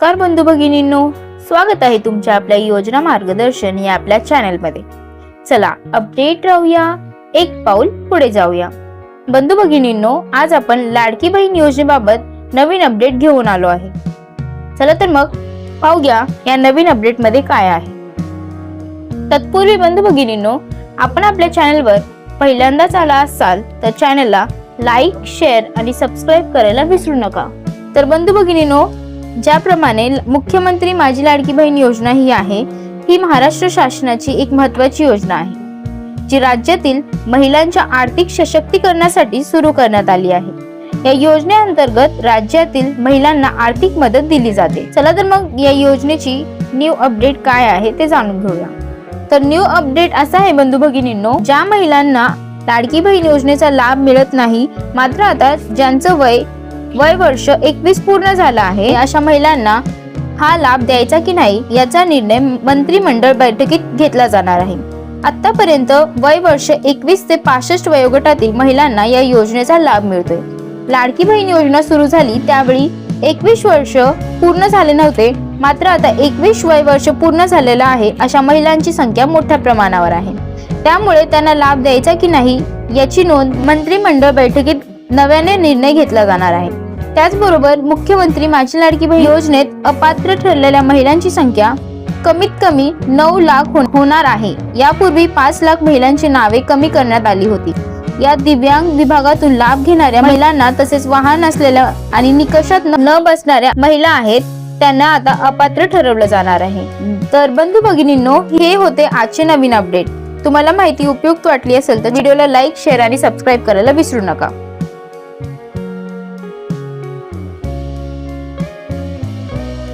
नमस्कार बंधू भगिनींनो. स्वागत आहे तुमच्या आपल्या योजना मार्गदर्शन या आपल्या चॅनलमध्ये चला अपडेट राहूया एक पाऊल पुढे जाऊया. बंधू भगिनींनो आज आपण लाडकी बहीण योजनेबाबत नवीन अपडेट घेऊन आलो आहे. चला तर मग पाहूया या नवीन अपडेटमध्ये काय आहे. तत्पूर्वी बंधू भगिनींनो आपण आपल्या चॅनलवर पहिल्यांदाच आला असाल तर चॅनलला लाईक शेअर आणि सबस्क्राईब करायला विसरू नका. तर बंधू भगिनींनो ज्याप्रमाणे मुख्यमंत्री माझी लाडकी बहीण योजना ही आहे ही महाराष्ट्र शासनाची एक महत्वाची योजना आहे जी राज्यातील महिलांच्या आर्थिक सशक्तीकरणासाठी सुरू करण्यात आली आहे. या योजनेअंतर्गत राज्यातील महिलांना आर्थिक मदत दिली जाते. चला तर मग या योजनेची न्यू अपडेट काय आहे ते जाणून घेऊया. तर न्यू अपडेट असा आहे बंधू भगिनींनो ज्या महिलांना लाडकी बहीण योजनेचा लाभ मिळत नाही मात्र आता ज्यांचं वय वय वर्ष एकवीस पूर्ण झालं आहे. अशा महिलांना हा लाभ द्यायचा की नाही याचा निर्णय मंत्रिमंडळ बैठकीत घेतला जाणार आहे. आतापर्यंत वय वर्ष एकवीस ते पासष्ट वयोगटातील महिलांना या योजनेचा लाभ मिळतोय. लाडकी बहीण योजना सुरू झाली त्यावेळी एकवीस वर्ष पूर्ण झाले नव्हते. मात्र आता एकवीस वय वर्ष पूर्ण झालेलं आहे अशा महिलांची संख्या मोठ्या प्रमाणावर आहे. त्यामुळे त्यांना लाभ द्यायचा की नाही याची नोंद मंत्रिमंडळ बैठकीत नव्याने निर्णय घेतला जाणार आहे. त्याचबरोबर मुख्यमंत्री माझी लाडकी बहीण योजनेत अपात्र ठरलेल्या महिलांची संख्या कमीत कमी नऊ लाख होणार आहे. यापूर्वी पाच लाख महिलांची नावे कमी करण्यात आली होती. या दिव्यांग विभागातून लाभ घेणाऱ्या महिलांना तसेच वाहन असलेल्या आणि निकषात न न बसणाऱ्या महिला आहेत त्यांना आता अपात्र ठरवलं जाणार आहे. तर बंधू भगिनींनो हे होते आजचे नवीन अपडेट. तुम्हाला माहिती उपयुक्त वाटली असेल तर व्हिडिओला लाईक शेअर आणि सबस्क्राईब करायला विसरू नका.